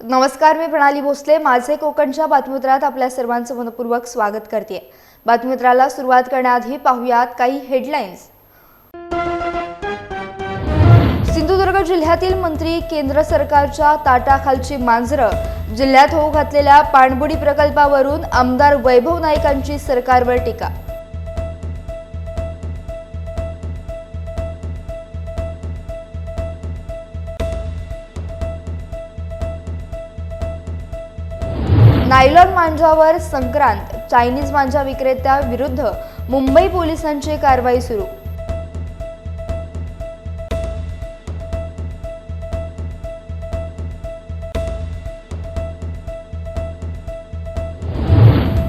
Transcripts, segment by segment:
नमस्कार मी प्रणाली भोसले. माझे कोकणच्या बातमीपत्रात आपल्या सर्वांचं मनपूर्वक स्वागत करते. बातमीपत्राला सुरुवात करण्याआधी पाहुयात काही हेडलाईन्स सिंधुदुर्ग जिल्ह्यातील मंत्री केंद्र सरकारच्या ताटाखालची मांजरं जिल्ह्यात होऊ घातलेल्या पाणबुडी प्रकल्पावरून आमदार वैभव नाईकांची सरकारवर टीका. नायलॉन मांजावर संक्रांत चायनीज मांजा विक्रेत्या विरुद्ध मुंबई पोलिसांची कारवाई सुरू.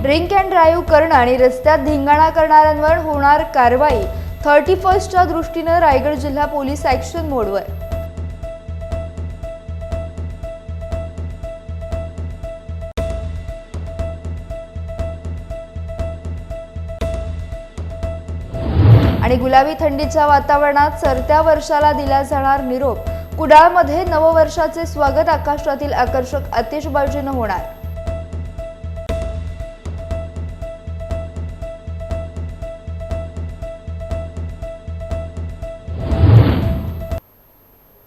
ड्रिंक अँड ड्राईव्ह करणं आणि रस्त्यात धिंगाणा करणाऱ्यांवर होणार कारवाई थर्टी फर्स्टच्या दृष्टीनं रायगड जिल्हा पोलीस ॲक्शन मोडवर. गुलाबी थंडीच्या वातावरणात सरत्या वर्षाला दिला जाणार निरोप. कुडाळमध्ये नववर्षाचे स्वागत आकाशातील आकर्षक आतिषबाजीनं होणार.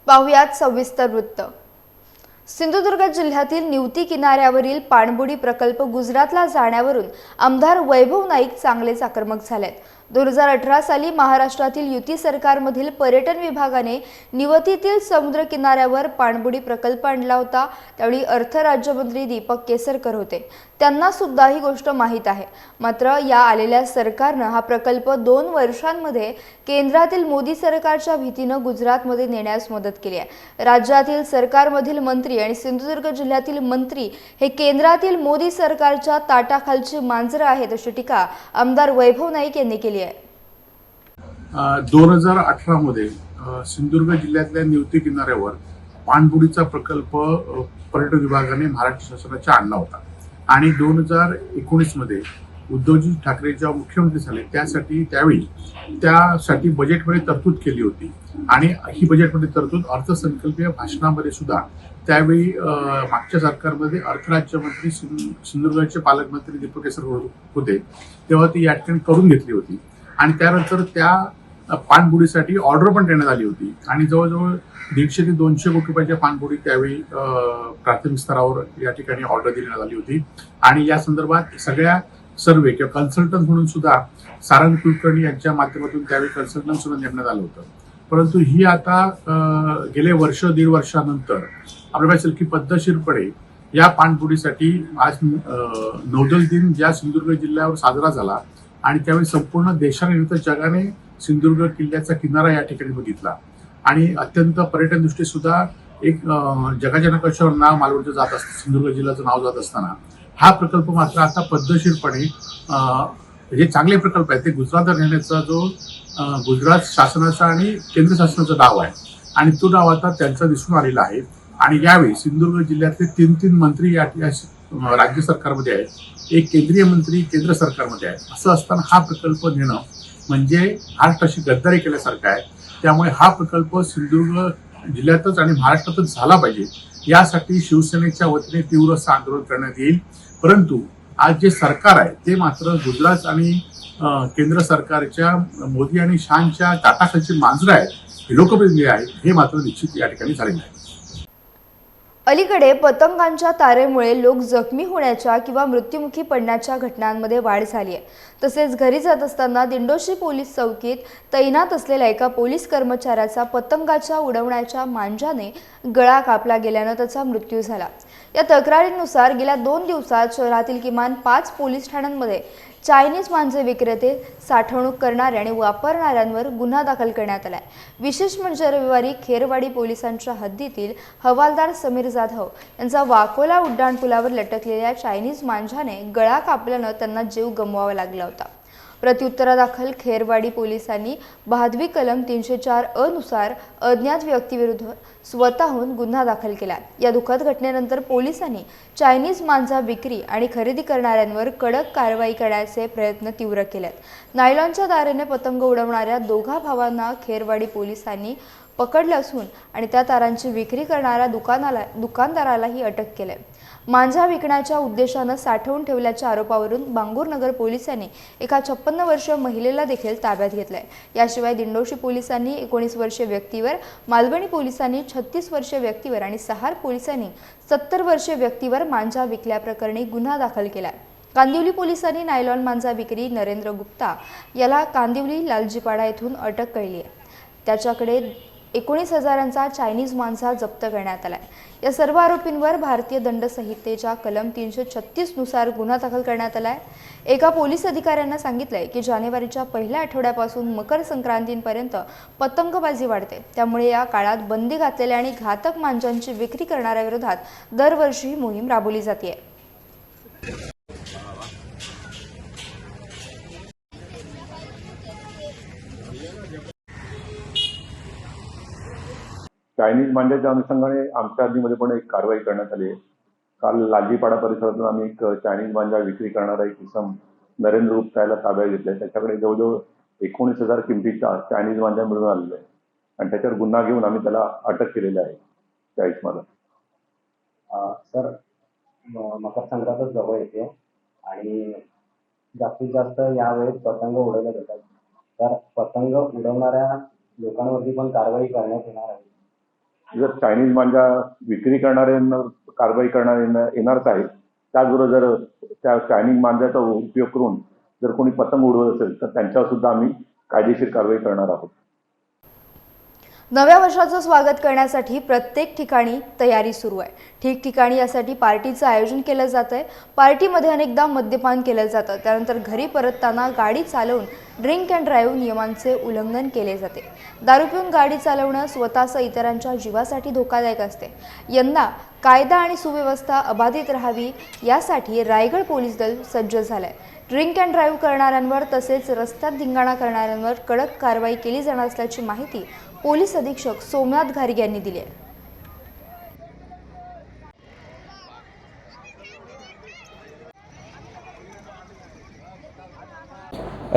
पाहुयात सविस्तर वृत्त. सिंधुदुर्ग जिल्ह्यातील निवती किनाऱ्यावरील पाणबुडी प्रकल्प गुजरातला जाण्यावरून आमदार वैभव नाईक चांगलेच आक्रमक झालेत. दोन हजार अठरा साली महाराष्ट्रातील युती सरकारमधील पर्यटन विभागाने निवतीतील समुद्र किनाऱ्यावर पाणबुडी प्रकल्प आणला होता. त्यावेळी अर्थ राज्यमंत्री दीपक केसरकर होते. त्यांना सुद्धा ही गोष्ट माहीत आहे. मात्र या आलेल्या सरकारनं हा प्रकल्प दोन वर्षांमध्ये केंद्रातील मोदी सरकारच्या भीतीनं गुजरातमध्ये नेण्यास मदत केली आहे. राज्यातील सरकारमधील मंत्री आणि सिंधुदुर्ग जिल्ह्यातील मंत्री हे केंद्रातील मोदी सरकारच्या ताटाखालची मांजरं आहेत अशी टीका आमदार वैभव नाईक यांनी केली आहे. दोन हजार अठरा मध्ये सिंधुदुर्ग जिल्ह्यातल्या निवती किनाऱ्यावर पाणबुडीचा प्रकल्प पर्यटन विभागाने महाराष्ट्र शासनाच्या आणला होता. आणि दोन हजार एकोणीसमध्ये उद्धवजी ठाकरे जेव्हा मुख्यमंत्री झाले त्यासाठी त्यावेळी त्यासाठी बजेटमध्ये तरतूद केली होती. आणि ही बजेटमध्ये तरतूद अर्थसंकल्पीय भाषणामध्ये सुद्धा त्यावेळी मागच्या सरकारमध्ये अर्थराज्यमंत्री सिं- सिंधुदुर्गचे पालकमंत्री दीपक केसर होते. तेव्हा ती या ठिकाणी करून घेतली होती. आणि त्यानंतर त्या पाणबुडीसाठी ऑर्डर पण देण्यात आली होती. आणि जवळजवळ दीडशे ते दोनशे कोटी रुपयाच्या पाणबुडी त्यावेळी प्राथमिक स्तरावर या ठिकाणी ऑर्डर देण्यात आली होती. आणि या संदर्भात सगळ्या सर्वे किंवा कन्सल्टंट म्हणून सुद्धा सारंग कुलकर्णी यांच्या माध्यमातून त्यावेळी कन्सल्टंट सुद्धा नेमण्यात आलं होतं. परंतु ही आता गेले वर्ष दीड वर्षानंतर आपल्याला असेल की पद्धतशीरपणे या पाणबुडीसाठी आज नौदल दिन ज्या सिंधुदुर्ग जिल्ह्यावर साजरा झाला आणि त्यावेळी संपूर्ण देशाने जगाने सिंधुदुर्ग किल्ल्याचा किनारा या ठिकाणी बघितला. आणि अत्यंत पर्यटन दृष्टी सुद्धा एक अं, जगाच्या नकाशावर नाव मालवडचं जात असतं सिंधुदुर्ग जिल्ह्याचं नाव जात असताना. हा प्रकल्प मात्र आता पद्धतशीरपणे जे चांगले प्रकल्प आहेत. ते गुजरातवर नेण्याचा जो गुजरात शासनाचा आणि केंद्र शासनाचा डाव आहे. आणि तो डाव आता त्यांचा दिसून आलेला आहे. आणि यावेळी सिंधुदुर्ग जिल्ह्यातले तीन तीन मंत्री या राज्य सरकारमध्ये आहेत. एक केंद्रीय मंत्री केंद्र सरकारमध्ये आहे असं असताना हा प्रकल्प नेणं म्हणजे महाराष्ट्राशी गद्दारी केल्यासारखं आहे. त्यामुळे हा प्रकल्प सिंधुदुर्ग जिल्ह्यातच आणि महाराष्ट्रातच झाला पाहिजे. यासाठी शिवसेनेच्या वतीने तीव्र असं आंदोलन करण्यात येईल. परंतु आज जे सरकार आहे ते मात्र गुजरात आणि केंद्र सरकारच्या मोदी आणि शहाच्या ताटाखालची मांजरं आहेत. हे लोकप्रिय आहेत. हे मात्र निश्चित या ठिकाणी झालेलं आहे अलीकडे पतंगांच्या तारेमुळे लोक जखमी होण्याच्या किंवा मृत्युमुखी पडण्याच्या घटनांमध्ये वाढ झाली आहे. तसेच घरी जात असताना दिंडोशी पोलीस चौकीत तैनात असलेल्या एका पोलीस कर्मचाऱ्याचा पतंगाच्या उडवण्याच्या मांजाने गळा कापला गेल्यानं त्याचा मृत्यू झाला. या तक्रारीनुसार गेल्या दोन दिवसात शहरातील किमान पाच पोलीस ठाण्यांमध्ये चायनीज मांजे विक्रेते साठवणूक करणारे आणि वापरणाऱ्यांवर गुन्हा दाखल करण्यात आलाय. विशेष म्हणजे रविवारी खेरवाडी पोलिसांच्या हद्दीतील हवालदार समीर जाधव यांचा वाकोला उड्डाणपुलावर लटकलेल्या चायनीज मांजाने गळा कापल्यानं त्यांना जीव गमवावा लागला होता. प्रत्युत्तरादाखल खेरवाडी पोलिसांनी बहादवी कलम तीनशे चार अनुसार अज्ञात व्यक्तीविरुद्ध स्वतःहून गुन्हा दाखल केला. या दुःखद घटनेनंतर पोलिसांनी चायनीज मांजा विक्री आणि खरेदी करणाऱ्यांवर कडक कारवाई करण्याचे प्रयत्न तीव्र केलेत. नायलॉनच्या दारेने पतंग उडवणाऱ्या दोघा भावांना खेरवाडी पोलिसांनी पकडलं असून आणि त्या तारांची विक्री करणाऱ्या दुकानाला दुकानदारालाही अटक केलंय मांजा विकण्याच्या उद्देशानं साठवून ठेवल्याच्या आरोपावरून बांगूर नगर पोलिसांनी एका छप्पन्न वर्षीय महिलेला देखील ताब्यात घेतलंय. याशिवाय दिंडोशी पोलिसांनी एकोणीस वर्षीय व्यक्तीवर मालवणी पोलिसांनी छत्तीस वर्षीय व्यक्तीवर आणि सहार पोलिसांनी सत्तर वर्षीय व्यक्तीवर मांजा विकल्याप्रकरणी गुन्हा दाखल केला कांदिवली पोलिसांनी नायलॉन मांजा विक्री नरेंद्र गुप्ता याला कांदिवली लालजीपाडा येथून अटक केली आहे. त्याच्याकडे एकोणीस हजारांचा चायनीज मांसा जप्त करण्यात आला आहे या सर्व आरोपींवर भारतीय दंड संहितेच्या कलम तीनशे छत्तीसनुसार गुन्हा दाखल करण्यात आला आहे एका पोलीस अधिकाऱ्यांना सांगितलं आहे की जानेवारीच्या पहिल्या आठवड्यापासून मकर संक्रांतीपर्यंत पतंगबाजी वाढते. त्यामुळे या काळात बंदी घातलेल्या आणि घातक मांजांची विक्री करणाऱ्या विरोधात दरवर्षी ही मोहीम राबवली जाते चायनीज मांड्याच्या अनुषंगाने आमच्या हद्दीमध्ये पण एक कारवाई करण्यात आली आहे. काल लालजीपाडा परिसरातून आम्ही एक चायनीज मांजा विक्री करणारा एक इसम नरेंद्र गुप्ता ताब्यात घेतलाय. त्याच्याकडे जवळजवळ एकोणीस हजार किमतीचा चायनीज मांजा मिळून आलेला आहे आणि त्याच्यावर गुन्हा घेऊन आम्ही त्याला अटक केलेली आहे. त्या इसमाला. सर मकर संक्रांत जवळ येते आणि जास्तीत जास्त यावेळेस पतंग उडवले जातात. तर पतंग उडवणाऱ्या लोकांवरती पण कारवाई करण्यात येणार आहे. जर चायनीज मांजा विक्री करणाऱ्यांना कारवाई करणाऱ्यांना येणारच आहे त्याचबरोबर जर त्या चायनीज मांजाचा उपयोग करून जर कोणी पतंग उडवत असेल तर त्यांच्यावर सुद्धा आम्ही कायदेशीर कारवाई करणार आहोत. नव्या वर्षाचं स्वागत करण्यासाठी प्रत्येक ठिकाणी तयारी सुरू आहे. ठिकठिकाणी यासाठी पार्टीचं आयोजन केलं जातं आहे पार्टीमध्ये अनेकदा मद्यपान केलं जातं. त्यानंतर घरी परतताना गाडी चालवून ड्रिंक अँड ड्राईव्ह नियमांचे उल्लंघन केले जाते. दारू पिऊन गाडी चालवणं स्वतःसह इतरांच्या जीवासाठी धोकादायक असते. यंदा कायदा आणि सुव्यवस्था अबाधित राहावी यासाठी रायगड पोलीस दल सज्ज झालं आहे ड्रिंक अँड ड्राईव्ह करणाऱ्यांवर तसेच रस्त्यात धिंगाणा करणाऱ्यांवर कडक कारवाई केली जाणार असल्याची माहिती पोलीस अधीक्षक सोमनाथ घारगे यांनी दिली आहे.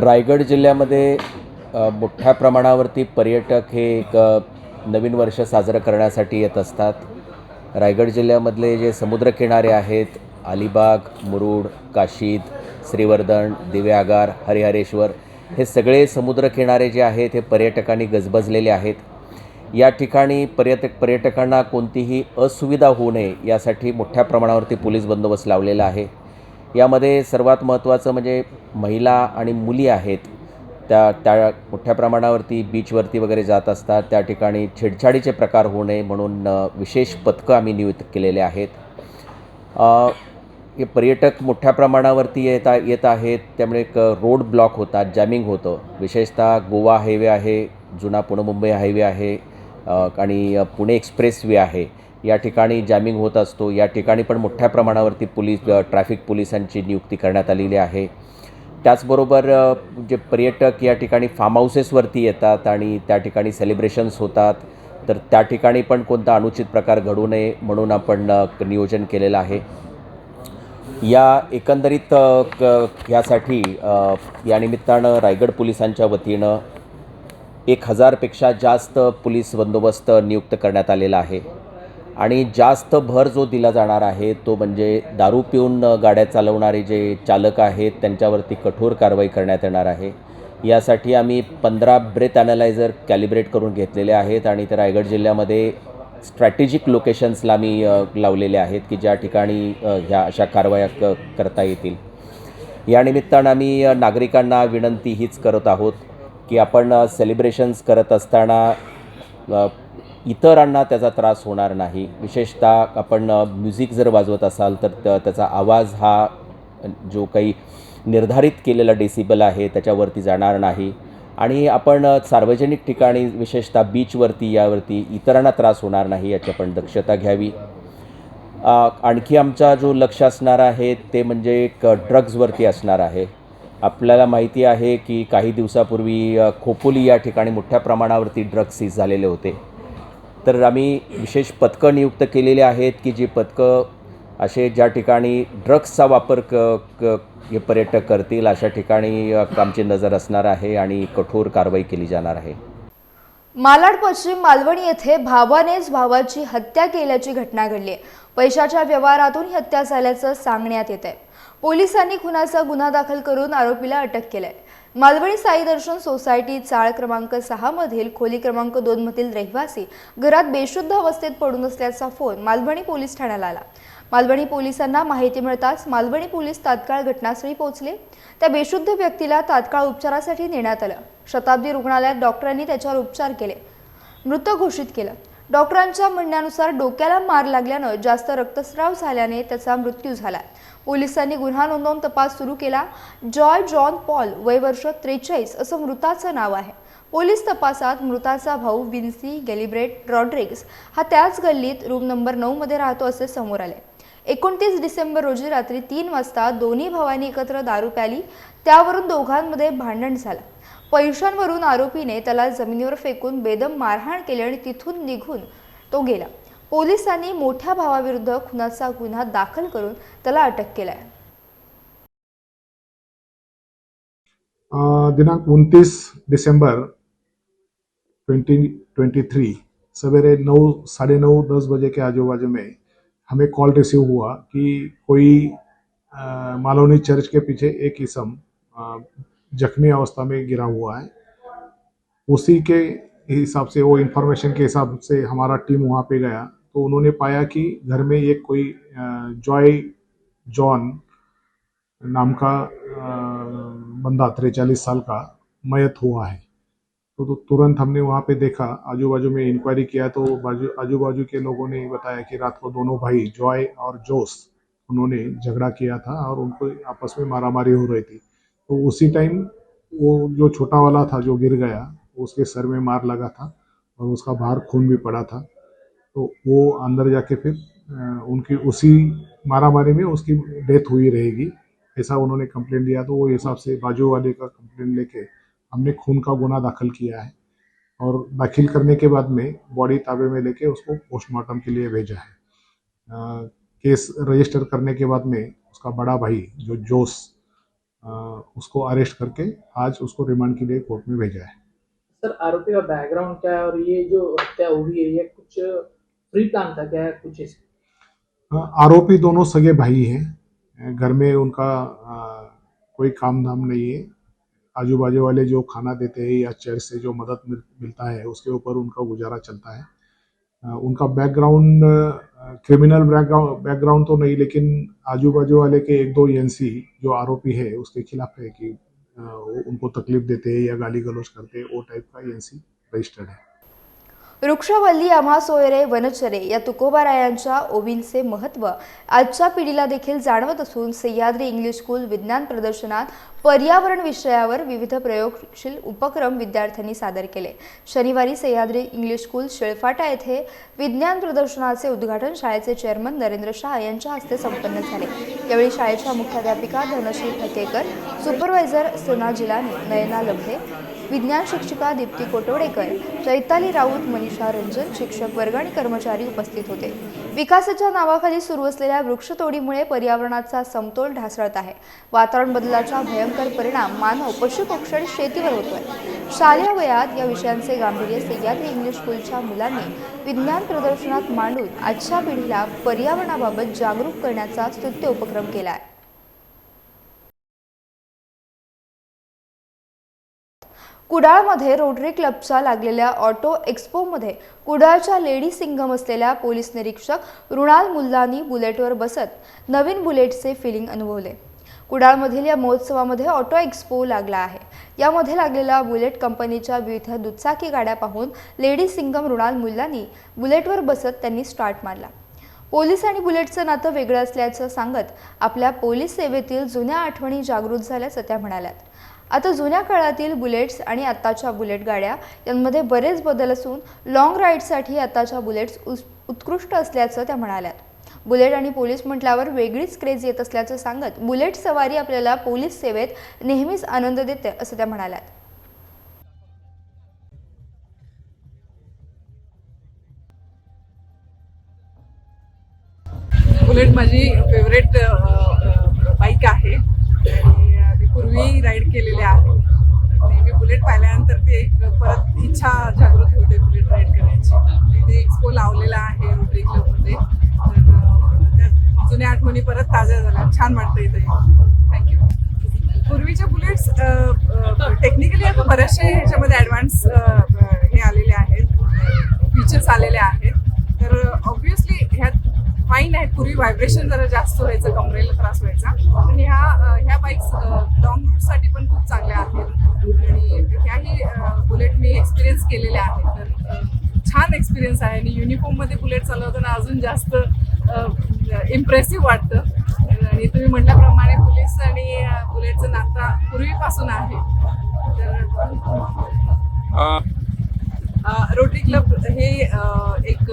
रायगड जिल्ह्यामध्ये मोठ्या प्रमाणावरती पर्यटक हे एक नवीन वर्ष साजरं करण्यासाठी येत असतात. रायगड जिल्ह्यामधले जे समुद्रकिनारे आहेत अलिबाग मुरुड काशीद श्रीवर्धन दिव्यागार हरिहरेश्वर हे सगळे समुद्रकिनारे जे आहेत हे पर्यटकांनी गजबजलेले आहेत. या ठिकाणी पर्यटक पर्यटकांना कोणतीही असुविधा होऊ नये यासाठी मोठ्या प्रमाणावरती पोलीस बंदोबस्त लावलेला आहे. यामध्ये सर्वात महत्त्वाचं म्हणजे महिला आणि मुली आहेत. त्या त्या मोठ्या प्रमाणावरती बीचवरती वगैरे जात असतात. त्या ठिकाणी छेडछाडीचे प्रकार होऊ नये म्हणून विशेष पथकं आम्ही नियुक्त केलेले आहेत. पर्यटक मोठ्या प्रमाणावरती येता येत आहेत. त्यामुळे एक रोड ब्लॉक होतात जॅमिंग होतं. विशेषतः गोवा हायवे आहे जुना पुणे मुंबई हायवे आहे आणि पुणे एक्सप्रेसवे आहे. या ठिकाणी जॅमिंग होत असतो. या ठिकाणी पण मोठ्या प्रमाणावरती पोलीस ट्रॅफिक पोलिसांची नियुक्ती करण्यात आलेली आहे. त्याचबरोबर जे पर्यटक या ठिकाणी फार्म हाऊसेसवरती येतात आणि त्या ठिकाणी सेलिब्रेशन्स होतात. तर त्या ठिकाणी पण कोणता अनुचित प्रकार घडू नये म्हणून आपण नियोजन केलेलं आहे. या एकंदरीत क यासाठी या निमित्तानं रायगड पोलिसांच्या वतीनं एक हजारपेक्षा जास्त पोलीस बंदोबस्त नियुक्त करण्यात आलेला आहे. आणि जास्त भर जो दिला जाणार आहे तो म्हणजे दारू पिऊन गाड्या चालवणारे जे चालक आहेत त्यांच्यावरती कठोर कारवाई करण्यात येणार आहे. यासाठी आम्ही पंधरा ब्रेथ ॲनालायझर कॅलिब्रेट करून घेतलेले आहेत आणि ते रायगड जिल्ह्यामध्ये स्ट्रॅटेजिक लोकेशन्सला आम्ही लावलेले आहेत की ज्या ठिकाणी ह्या अशा कारवाया क करता येतील. या निमित्तानं आम्ही नागरिकांना विनंती हीच करत आहोत की आपण सेलिब्रेशन्स करत असताना इतरांना त्याचा त्रास होणार नाही. विशेषतः आपण म्युझिक जर वाजवत असाल तर त- त्याचा आवाज हा जो काही निर्धारित केलेला डेसिबल आहे त्याच्यावरती जाणार नाही. आणि आपण सार्वजनिक ठिकाणी विशेषतः बीचवरती यावरती इतरांना त्रास होणार नाही याची आपण दक्षता घ्यावी. आणखी आमचा जो लक्ष असणार आहे ते म्हणजे एक ड्रग्जवरती असणार आहे. आपल्याला माहिती आहे की काही दिवसापूर्वी खोपोली या ठिकाणी मोठ्या प्रमाणावरती ड्रग्ज सीज झालेले होते. तर आम्ही विशेष पथकं नियुक्त केलेले आहेत की जी पथकं असे ज्या ठिकाणी ड्रग्सचा वापर क क हे पर्यटक करतील अशा ठिकाणी आमची नजर असणार आहे आणि कठोर कारवाई केली जाणार आहे. मालाड पश्चिम मालवणी येथे भावानेच भावाची हत्या केल्याची घटना घडली आहे. पैशाच्या व्यवहारातून ही हत्या झाल्याचं सांगण्यात येत आहे पोलिसांनी खुनाचा गुन्हा दाखल करून आरोपीला अटक केलंय. मालवणी साई दर्शन सोसायटी चाळ क्रमांक सहा मधील खोली क्रमांक दोन मधील रहिवासी घरात बेशुद्ध अवस्थेत पडून असल्याचा फोन मालवणी पोलीस ठाण्याला आला. मालवणी पोलिसांना माहिती मिळताच मालवणी पोलीस तात्काळ घटनास्थळी पोहोचले. त्या बेशुद्ध व्यक्तीला तात्काळ उपचारासाठी नेण्यात आलं. शताब्दी रुग्णालयात डॉक्टरांनी त्याच्यावर उपचार केले. मृत घोषित केलं. डॉक्टरांच्या म्हणण्यानुसार डोक्याला मार लागल्यानं जास्त रक्तस्राव झाल्याने त्याचा मृत्यू झाला. पोलिसांनी गुन्हा नोंदवून तपास सुरू केला. जॉय जॉन पॉल वय वर्ष त्रेचाळीस असं मृताचं नाव आहे. पोलीस तपासात मृताचा भाऊ विन्सी गॅलिब्रेट रॉड्रिग्स हा त्याच गल्लीत रूम नंबर नऊमध्ये राहतो असे समोर आले. एकोणतीस डिसेंबर रोजी रात्री तीन वाजता दोन्ही भावांनी एकत्र दारू प्याली. त्यावरून दोघांमध्ये भांडण झालं. पैशांवरून आरोपीने त्याला जमिनीवर फेकून बेदम मारहाण केली आणि तिथून निघून तो गेला. पोलिसांनी मोठ्या भावाविरुद्ध खुनाचा गुन्हा दाखल करून त्याला अटक केलाय. दिनांक उनतीस दिसंबर 2023 सवेरे नौ साढ़े नौ दस बजे के आजू बाजू में हमें कॉल रिसीव हुआ कि कोई मालोनी चर्च के पीछे एक इसम जख्मी अवस्था में गिरा हुआ है। उसी के हिसाब से, वो इंफॉर्मेशन के हिसाब से हमारा टीम वहाँ पे गया। तो उन्होंने पाया कि घर में एक कोई जॉय जॉन नाम का बंदा, त्रेचालीस साल का मयत हुआ है। तो, तो तुरंत हमने वहाँ पे देखा आजू बाजू में इंक्वायरी किया तो बाजू आजू बाजू के लोगों ने बताया कि रात को दोनों भाई जॉय और जोस उन्होंने झगड़ा किया था और उनको आपस में मारामारी हो रही थी। तो उसी टाइम वो जो छोटा वाला था जो गिर गया उसके सर में मार लगा था और उसका बाहर खून भी पड़ा था। तो वो अंदर जाके फिर उनकी उसी मारामारी में उसकी डेथ हुई रहेगी ऐसा उन्होंने कंप्लेंट दिया। तो वो हिसाब से बाजू वाले का कंप्लेंट लेके हमने खून का गुना दाखिल किया है और दाखिल करने के बाद में बॉडी ताबे में लेके उसको पोस्टमार्टम के लिए भेजा है। अ, केस रजिस्टर करने के बाद में उसका बड़ा भाई जो जोस अ, उसको अरेस्ट करके आज उसको रिमांड के लिए कोर्ट में भेजा है। सर आरोपी का बैकग्राउंड क्या है और ये जो हत्या हुई है ये कुछ प्री प्लान था क्या है कुछ इस आरोपी दोनों सगे भाई हैं। घर में उनका अ, कोई काम धाम नहीं है। आजू बाजू वाले जो खाना देते हैं या चर्च से जो मदद मिल, मिलता है उसके ऊपर उनका गुजारा चलता है। उनका बैकग्राउंड क्रिमिनल बैकग्राउंड बैकग्राउंड तो नहीं लेकिन आजू बाजू वाले के एक दो एनसी जो आरोपी है उसके खिलाफ है कि उनको तकलीफ़ देते हैं या गाली गलौज करते हैं वो टाइप का एनसी रजिस्टर्ड है। वृक्षवल्ली आम्हा सोयरे वनचरे या तुकोबारायांच्या ओवींचे महत्त्व आजच्या पिढीला देखील जाणवत असून सह्याद्री इंग्लिश स्कूल विज्ञान प्रदर्शनात पर्यावरण विषयावर विविध प्रयोगशील उपक्रम विद्यार्थ्यांनी सादर केले. शनिवारी सह्याद्री इंग्लिश स्कूल शेळफाटा येथे विज्ञान प्रदर्शनाचे उद्घाटन शाळेचे चेअरमन नरेंद्र शाह यांच्या हस्ते संपन्न झाले. यावेळी शाळेच्या मुख्याध्यापिका धनश्री ठकेकर सुपरवायझर सोना जिलानी नयना लभे विज्ञान शिक्षिका दीप्ती कोटवडेकर चैताली राऊत मनीष रंजन शिक्षक वर्ग आणि कर्मचारी उपस्थित होते. विकासाच्या नावाखाली सुरू असलेल्या वृक्षतोडीमुळे पर्यावरणाचा समतोल ढासळत आहे. वातावरण बदलाचा भयंकर परिणाम मानव पशुपक्षी आणि शेतीवर होतोय. शालेय वयात या विषयांचे गांभीर्य सह्याद्री इंग्लिश स्कूलच्या मुलांनी विज्ञान प्रदर्शनात मांडून आजच्या पिढीला पर्यावरणाबाबत जागरूक करण्याचा स्तुत्य उपक्रम केला आहे कुडाळमध्ये रोटरी क्लबच्या लागलेल्या ऑटो एक्स्पोमध्ये कुडाळच्या लेडी सिंगम असलेल्या पोलीस निरीक्षक रुणाल मुल्लानी बुलेटवर बसत नवीन बुलेटचे फिलिंग अनुभवले. कुडाळमधील या महोत्सवामध्ये ऑटो एक्स्पो लागला आहे. यामध्ये लागलेल्या बुलेट कंपनीच्या विविध दुचाकी गाड्या पाहून लेडी सिंगम रुणाल मुल्लानी बुलेटवर बसत त्यांनी स्टार्ट मारला. पोलीस आणि बुलेटचं नातं वेगळं असल्याचं सांगत आपल्या पोलीस सेवेतील जुन्या आठवणी जागृत झाल्याचं त्या म्हणाल्यात. आता जुन्या काळातील बुलेट्स आणि आत्ताच्या बुलेट गाड्या यांमध्ये बरेच बदल असून लाँग राईडसाठी आत्ताच्या बुलेट्स उस उत्कृष्ट असल्याचं त्या म्हणाल्यात. बुलेट आणि पोलीस म्हटल्यावर वेगळीच क्रेज येत असल्याचं सांगत बुलेट सवारी आपल्याला पोलीस सेवेत नेहमीच आनंद देते असं त्या म्हणाल्यात. बुलेट माझी फेवरेट बाईक आहे आणि मी पूर्वी राईड केलेली आहे नेहमी बुलेट पाहिल्यानंतर ती एक परत इच्छा जागृत होते बुलेट राईड करायची. म्हणजे इथे एक्सपो लावलेला आहे रोटरी क्लबमध्ये तर जुन्या आठवणी परत ताज्या झाल्या. छान वाटतं इथे थँक्यू पूर्वीच्या बुलेट्स टेक्निकली आता बऱ्याचशा ह्याच्यामध्ये ॲडव्हान्स हे आलेले आहेत. फीचर्स आलेले आहेत. तर ऑब्विसली ह्यात फाईन आहेत. पूर्वी व्हायब्रेशन जरा जास्त व्हायचं कमरेला त्रास व्हायचा. पण ह्या ह्या बाईक्स लॉंग रूटसाठी पण खूप चांगल्या आहेत. आणि ह्याही बुलेट मी एक्सपिरियन्स केलेल्या आहेत. तर छान एक्सपिरियन्स आहे आणि युनिफॉर्ममध्ये बुलेट चालवताना अजून जास्त इम्प्रेसिव्ह वाटतं. आणि तुम्ही म्हटल्याप्रमाणे पोलीस आणि बुलेटचं नातं पूर्वीपासून आहे. तर रोटरी क्लब हे एक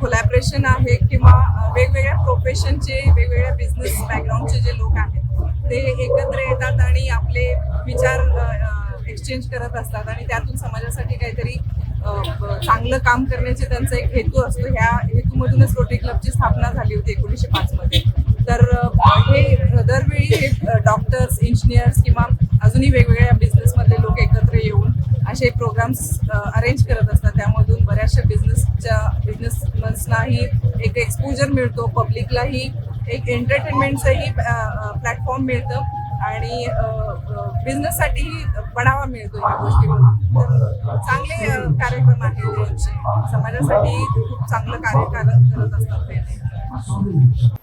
कोलॅबरेशन आहे किंवा वेगवेगळ्या प्रोफेशनचे वेगवेगळ्या बिझनेस बॅकग्राऊंडचे जे लोक आहेत ते एकत्र येतात आणि आपले विचार एक्सचेंज करत असतात. आणि त्यातून समाजासाठी काहीतरी चांगलं काम करण्याचे त्यांचा एक हेतू असतो. ह्या हेतूमधूनच रोटरी क्लबची स्थापना झाली होती एकोणीसशे पाचमध्ये तर हे दरवेळी हे डॉक्टर्स इंजिनियर्स किंवा अजूनही वेगवेगळ्या बिझनेसमधले लोक एकत्र येऊन असे प्रोग्राम्स अरेंज करत असतात. त्यामधून बऱ्याचशा बिझनेसच्या बिझनेसमन्सनाही एक एक्सपोजर मिळतो. पब्लिकलाही एक एंटरटेनमेंटचंही प्लॅटफॉर्म मिळतं आणि बिझनेससाठीही बढ़ावा मिळतो या गोष्टीमधून चांगले कार्यक्रम आहेत त्यांचे. समाजासाठी खूप चांगलं कार्य करत असतात ते.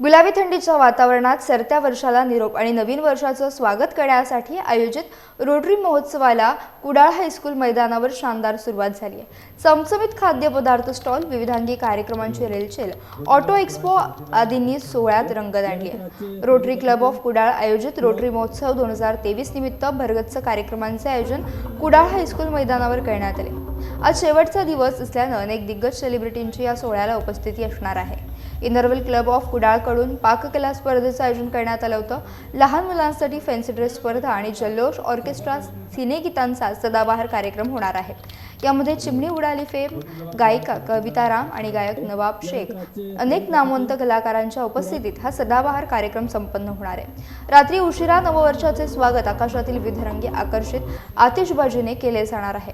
गुलाबी थंडीच्या वातावरणात सरत्या वर्षाला निरोप आणि नवीन वर्षाचं स्वागत करण्यासाठी आयोजित रोटरी महोत्सवाला कुडाळ हायस्कूल मैदानावर शानदार सुरुवात झाली आहे. चमचमीत खाद्यपदार्थ स्टॉल विविधांगी कार्यक्रमांची रेलचेल ऑटो एक्स्पो आदींनी सोहळ्यात रंगत आणली आहे. रोटरी क्लब ऑफ कुडाळ आयोजित रोटरी महोत्सव दोन हजार तेवीस निमित्त भरगच्च कार्यक्रमांचे आयोजन कुडाळ हायस्कूल मैदानावर करण्यात आले. आज शेवटचा दिवस असल्यानं अनेक दिग्गज सेलिब्रिटींची या सोहळ्याला उपस्थिती असणार आहे. इनरवेल क्लब ऑफ कुडाळकडून पाककला स्पर्धेचं आयोजन करण्यात आलं होतं. लहान मुलांसाठी फॅन्सी ड्रेस स्पर्धा आणि जल्लोष ऑर्केस्ट्रा सिनेगीतांचा सदाबहार कार्यक्रम होणार आहे. यामध्ये चिमणी उडाली फेम गायिका कविता राम आणि गायक नवाब शेख. अनेक नामवंत कलाकारांच्या उपस्थितीत हा सदाबहार कार्यक्रम संपन्न होणार आहे. रात्री उशिरा नववर्षाचे स्वागत आकाशातील विधरंगी आकर्षित आतिषबाजीने केले जाणार आहे.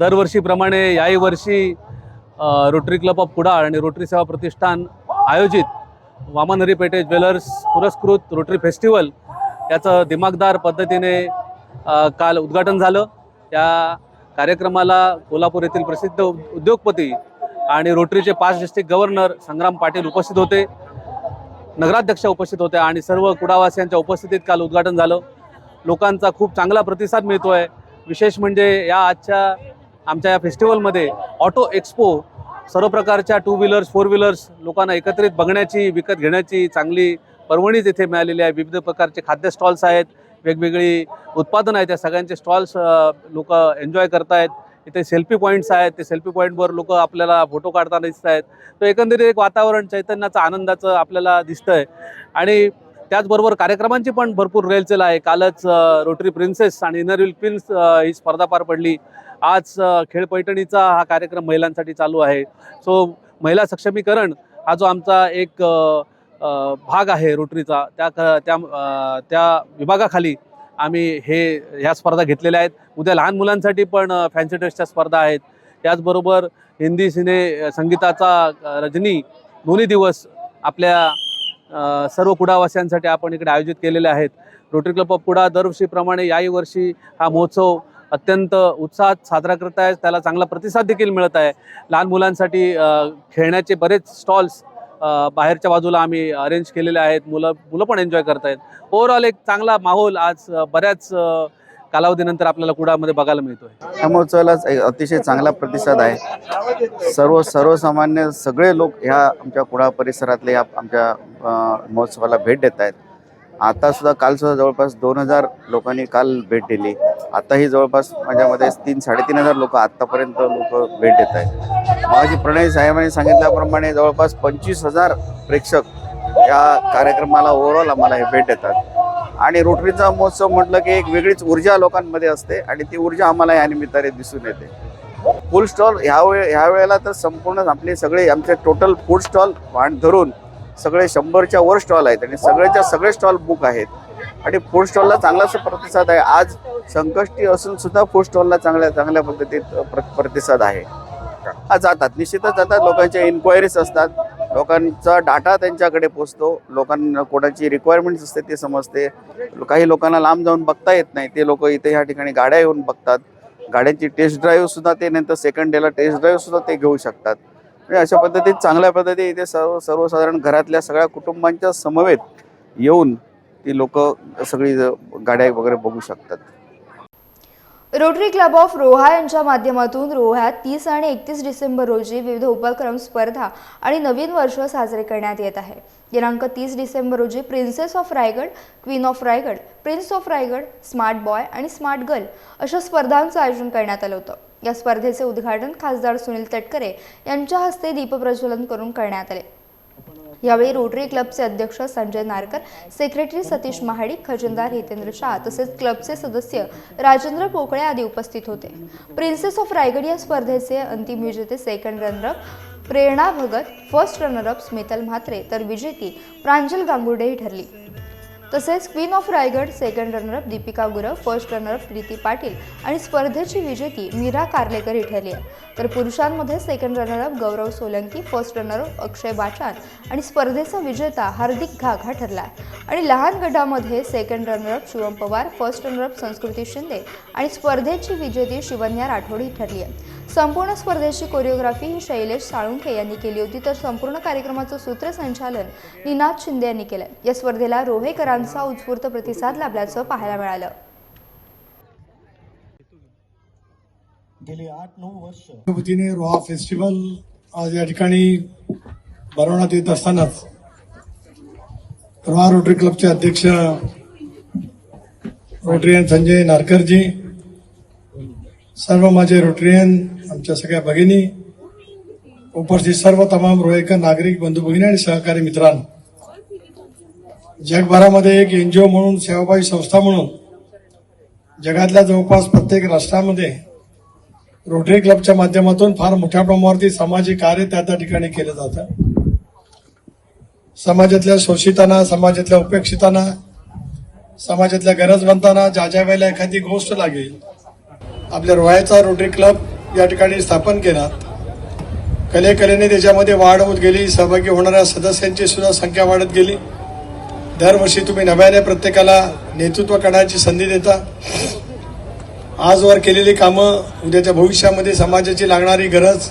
दरवर्षीप्रमाणे याही वर्षी रोटरी क्लब ऑफ कुडाळ आणि रोटरी सेवा प्रतिष्ठान आयोजित वामनहरी पेठे ज्वेलर्स पुरस्कृत रोटरी फेस्टिवल याचं दिमागदार पद्धतीने काल उद्घाटन झालं. या कार्यक्रमाला कोल्हापूर येथील प्रसिद्ध उद्योगपती आणि रोटरीचे पाच डिस्ट्रिक्ट गव्हर्नर संग्राम पाटील उपस्थित होते. नगराध्यक्ष उपस्थित होत्या आणि सर्व कुडावासियांच्या उपस्थितीत काल उद्घाटन झालं. लोकांचा खूप चांगला प्रतिसाद मिळतो आहे विशेष म्हणजे या आजच्या आमच्या या फेस्टिवलमध्ये ऑटो एक्सपो सर्व प्रकारच्या टू व्हीलर्स फोर व्हीलर्स लोकांना एकत्रित बघण्याची विकत घेण्याची चांगली पर्वणीच इथे मिळालेली आहे. विविध प्रकारचे खाद्य स्टॉल्स आहेत वेगवेगळी उत्पादनं आहेत. त्या सगळ्यांचे स्टॉल्स लोक एन्जॉय करतायत. इथे सेल्फी पॉईंट्स आहेत. ते सेल्फी पॉईंटवर लोक आपल्याला फोटो काढताना दिसत आहेत तर एकंदरीत एक वातावरण चैतन्याचं आनंदाचं आपल्याला दिसतं आहे आणि त्याचबरोबर कार्यक्रमांची पण भरपूर रेलचेल आहे. कालच रोटरी प्रिन्सेस आणि इनरविल क्वीन्स ही स्पर्धा पार पडली. आज खेळ पैठणीचा हा कार्यक्रम महिलांसाठी चालू आहे. सो महिला सक्षमीकरण हा जो आमचा एक भाग आहे रोटरीचा त्या क- त्या त्या विभागाखाली आम्ही हे ह्या स्पर्धा घेतलेल्या आहेत. उद्या लहान मुलांसाठी पण फॅन्सी ड्रेसच्या स्पर्धा आहेत. त्याचबरोबर हिंदी सिने संगीताचा रजनी दोन्ही दिवस आपल्या सर्व कुडावासियांसाठी आपण इकडे आयोजित केलेले आहेत. रोटरी क्लब ऑफ कुडा दरवर्षीप्रमाणे याही वर्षी हा महोत्सव अत्यंत उत्साहात साजरा करत आहे. त्याला चांगला प्रतिसाद देखील मिळत आहे. लहान मुलांसाठी खेळण्याचे बरेच स्टॉल्स बाहेरच्या बाजूला आम्ही अरेंज केलेले आहेत. मुलं मुलं पण एन्जॉय करत आहेत ओव्हरऑल एक चांगला माहोल आज बऱ्याच कालावधीनंतर आपल्याला कुडामध्ये बघायला मिळतोय. या महोत्सवाला एक अतिशय चांगला प्रतिसाद आहे. सर्व सर्वसामान्य सगळे लोक ह्या आमच्या कुडा परिसरातले या आमच्या अ, महोत्सवाला भेट देत आहेत. आता सुद्धा काल सुद्धा जवळपास दोन हजार लोकांनी काल भेट दिली. आताही जवळपास माझ्यामध्ये तीन साडेतीन हजार लोक आत्तापर्यंत लोक भेट देत आहेत. माझी प्रणय साहेबांनी सांगितल्याप्रमाणे जवळपास पंचवीस हजार प्रेक्षक या कार्यक्रमाला ओव्हरऑल आम्हाला हे भेट देतात. आणि रोटरीचा महोत्सव म्हटलं की एक वेगळीच ऊर्जा लोकांमध्ये असते आणि ती ऊर्जा आम्हाला या निमित्ताने दिसून येते. फूड स्टॉल ह्या वेळे ह्या वेळेला तर संपूर्ण आपले सगळे आमचे टोटल फूड स्टॉल वाण धरून सगळे शंभरच्या वर स्टॉल आहेत आणि सगळ्याच्या सगळे स्टॉल बुक आहेत. आणि फूड स्टॉलला चांगलाच प्रतिसाद आहे. आज संकष्टी असून सुद्धा फूड स्टॉलला चांगल्या चांगल्या पद्धतीत प्र- प्रतिसाद आहे. हा जातात. निश्चितच जातात लोकांच्या इन्क्वायरीज असतात. लोकांचा डाटा त्यांच्याकडे पोचतो. लोकांना कोणाची रिक्वायरमेंट्स असते ते समजते. काही लोकांना लांब जाऊन बघता येत नाही. ते लोक इथे ह्या ठिकाणी गाड्या येऊन बघतात. गाड्यांची टेस्ट ड्राईव्ह सुद्धा ते नंतर सेकंड डेला टेस्ट ड्राईव्ह सुद्धा ते घेऊ शकतात. म्हणजे अशा पद्धतीत चांगल्या पद्धतीने इथे सर्व सर्वसाधारण घरातल्या सगळ्या कुटुंबांच्या समवेत येऊन ती लोक सगळी गाड्या वगैरे बघू शकतात. रोटरी क्लब ऑफ रोहा यांच्या माध्यमातून रोह्यात तीस आणि एकतीस डिसेंबर रोजी विविध उपक्रम स्पर्धा आणि नवीन वर्ष साजरे करण्यात येत आहे. दिनांक तीस डिसेंबर रोजी princess of Raigad queen of Raigad prince of Raigad smart boy आणि स्मार्ट गर्ल अशा स्पर्धांचं आयोजन करण्यात आलं होतं. या स्पर्धेचे उद्घाटन खासदार सुनील तटकरे यांच्या हस्ते दीपप्रज्वलन करून करण्यात आले. यावेळी रोटरी क्लबचे अध्यक्ष संजय नारकर सेक्रेटरी सतीश महाडिक खजिनदार हितेंद्र शाह तसेच क्लबचे सदस्य राजेंद्र पोकळे आदी उपस्थित होते. प्रिन्सेस ऑफ रायगड या स्पर्धेचे अंतिम विजेते second runner up Prerna Bhagat first runner up Smital Mhatre तर विजेती प्रांजल गांगुडेही ठरली. तसेच queen of Raigad second runner up Deepika Gurav first runner up Preeti Patil आणि स्पर्धेची विजेती मीरा कार्लेकर ही ठरली आहे. तर पुरुषांमध्ये second runner up Gaurav Solanki first runner up Akshay Bachan आणि स्पर्धेचा विजेता हार्दिक घाग हा ठरला आहे. आणि लहान गटामध्ये second runner up Shivam Pawar first runner up Sanskruti Shinde आणि स्पर्धेची विजेती शिवन्या राठोड ही ठरली आहे. संपूर्ण स्पर्धेची कोरिओग्राफी ही शैलेश साळुंखे यांनी केली होती. तर संपूर्ण कार्यक्रमाचं सूत्रसंचालन निनाद शिंदे यांनी केलं या स्पर्धेला रोहेकरांचा उत्स्फूर्त प्रतिसाद लाभल्याचं पाहायला मिळालं. गेली आठ नऊ वर्ष. वतीने रोहा फेस्टिवल आज या ठिकाणी भरवण्यात येत असतानाच रोहा रोटरी क्लबचे अध्यक्ष रोटरियन संजय नारकरजी सर्व माझे रोटरियन आमच्या सगळ्या भगिनी उपस्थित सर्व तमाम रोहेकर नागरिक बंधू भगिनी आणि सहकारी मित्रांनो. जगभरामध्ये एक एन जी ओ म्हणून सेवाभावी संस्था म्हणून जगातल्या जवळपास प्रत्येक राष्ट्रामध्ये रोटरी क्लबच्या माध्यमातून फार मोठ्या प्रमाणावरती सामाजिक कार्य त्या त्या ठिकाणी केलं जातं. समाजातल्या शोषितांना समाजातल्या उपेक्षितांना समाजातल्या गरजवंतांना ज्या ज्या वेळेला एखादी गोष्ट लागेल आपल्या रोयाचा रोटरी क्लब या ठिकाणी स्थापन केला. कलेकलेने त्याच्यामध्ये वाढ होत गेली सहभागी होणाऱ्या सदस्यांची सुद्धा संख्या वाढत गेली. दरवर्षी तुम्ही नव्याने प्रत्येकाला नेतृत्व करण्याची संधी देता. आजवर केलेली कामं उद्याच्या भविष्यामध्ये समाजाची लागणारी गरज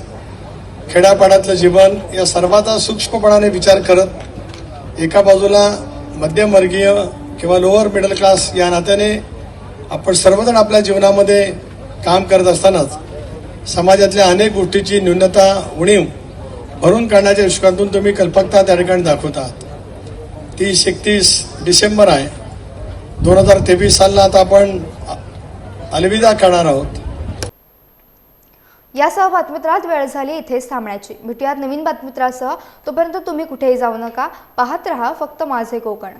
खेड्यापाड्यातलं जीवन या सर्वाचा सूक्ष्मपणाने विचार करत एका बाजूला मध्यमवर्गीय किंवा लोअर मिडल क्लास या नात्याने आपण सर्वजण आपल्या जीवनामध्ये काम करत असतानाच समाजातल्या अनेक गोष्टीची न्यूनता उणीव भरून काढण्याच्या दृष्टिकोनातून तुम्ही कल्पकता त्या ठिकाणी दाखवतात तीस एकतीस डिसेंबर आहे. दोन हजार तेवीस सालला आता आपण अलविदा करणार आहोत. यासह बातमीत्रात वेळ झाली इथेच थांबण्याची. भेटूयात नवीन बातमीत्रासह. तोपर्यंत तुम्ही कुठेही जाऊ नका. पाहत रहा फक्त माझे कोकण.